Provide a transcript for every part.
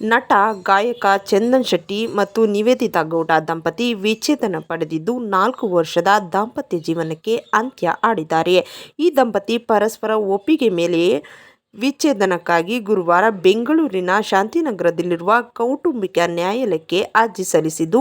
ನಟ, ಗಾಯಕ ಚಂದನ್ ಶೆಟ್ಟಿ ಮತ್ತು ನಿವೇದಿತಾ ಗೌಡ ದಂಪತಿ ವಿಚ್ಛೇದನ ಪಡೆದಿದ್ದು ನಾಲ್ಕು ವರ್ಷದ ದಾಂಪತ್ಯ ಜೀವನಕ್ಕೆ ಅಂತ್ಯ ಆಡಿದ್ದಾರೆ. ಈ ದಂಪತಿ ಪರಸ್ಪರ ಒಪ್ಪಿಗೆ ಮೇಲೆಯೇ ವಿಚ್ಛೇದನಕ್ಕಾಗಿ ಗುರುವಾರ ಬೆಂಗಳೂರಿನ ಶಾಂತಿನಗರದಲ್ಲಿರುವ ಕೌಟುಂಬಿಕ ನ್ಯಾಯಾಲಯಕ್ಕೆ ಅರ್ಜಿ ಸಲ್ಲಿಸಿದ್ದು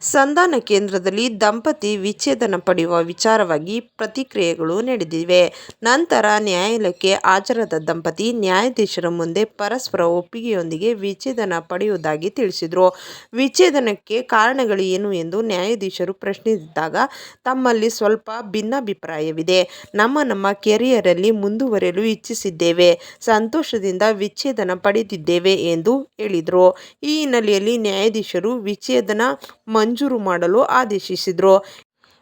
ಸಂಧಾನ ಕೇಂದ್ರದಲ್ಲಿ ದಂಪತಿ ವಿಚ್ಛೇದನ ಪಡೆಯುವ ವಿಚಾರವಾಗಿ ಪ್ರತಿಕ್ರಿಯೆಗಳು ನಡೆದಿವೆ. ನಂತರ ನ್ಯಾಯಾಲಯಕ್ಕೆ ಹಾಜರಾದ ದಂಪತಿ ನ್ಯಾಯಾಧೀಶರ ಮುಂದೆ ಪರಸ್ಪರ ಒಪ್ಪಿಗೆಯೊಂದಿಗೆ ವಿಚ್ಛೇದನ ಪಡೆಯುವುದಾಗಿ ತಿಳಿಸಿದರು. ವಿಚ್ಛೇದನಕ್ಕೆ ಕಾರಣಗಳು ಏನು ಎಂದು ನ್ಯಾಯಾಧೀಶರು ಪ್ರಶ್ನಿಸಿದಾಗ ತಮ್ಮಲ್ಲಿ ಸ್ವಲ್ಪ ಭಿನ್ನಾಭಿಪ್ರಾಯವಿದೆ. ನಮ್ಮ ನಮ್ಮ ಕೆರಿಯರಲ್ಲಿ ಮುಂದುವರೆಯಲು ಇಚ್ಛಿಸಿದ್ದೇವೆ. ಸಂತೋಷದಿಂದ ವಿಚ್ಛೇದನ ಪಡೆದಿದ್ದೇವೆ ಎಂದು ಹೇಳಿದರು. ಈ ಹಿನ್ನೆಲೆಯಲ್ಲಿ ನ್ಯಾಯಾಧೀಶರು ವಿಚ್ಛೇದನ ಮಂಜೂರು ಮಾಡಲು ಆದೇಶಿಸಿದರು.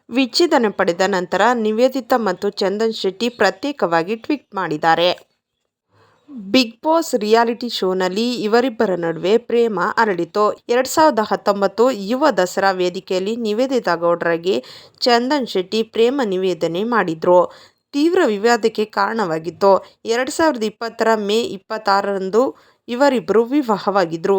ವಿಚ್ಛೇದನ ಪಡೆದ ನಂತರ ನಿವೇದಿತಾ ಮತ್ತು ಚಂದನ್ ಶೆಟ್ಟಿ ಪ್ರತ್ಯೇಕವಾಗಿ ಟ್ವೀಟ್ ಮಾಡಿದ್ದಾರೆ. ಬಿಗ್ ಬಾಸ್ ರಿಯಾಲಿಟಿ ಶೋನಲ್ಲಿ ಇವರಿಬ್ಬರ ನಡುವೆ ಪ್ರೇಮ ಅರಳಿತು. ಎರಡು ಸಾವಿರದ ಹತ್ತೊಂಬತ್ತು ಯುವ ದಸರಾ ವೇದಿಕೆಯಲ್ಲಿ ನಿವೇದಿತಾ ಗೌಡರಿಗೆ ಚಂದನ್ ಶೆಟ್ಟಿ ಪ್ರೇಮ ನಿವೇದನೆ ಮಾಡಿದ್ರು. ತೀವ್ರ ವಿವಾದಕ್ಕೆ ಕಾರಣವಾಗಿತ್ತು. ಎರಡು ಸಾವಿರದ ಇಪ್ಪತ್ತರ ಮೇ ಇಪ್ಪತ್ತಾರರಂದು ಇವರಿಬ್ಬರು ವಿವಾಹವಾಗಿದ್ರು.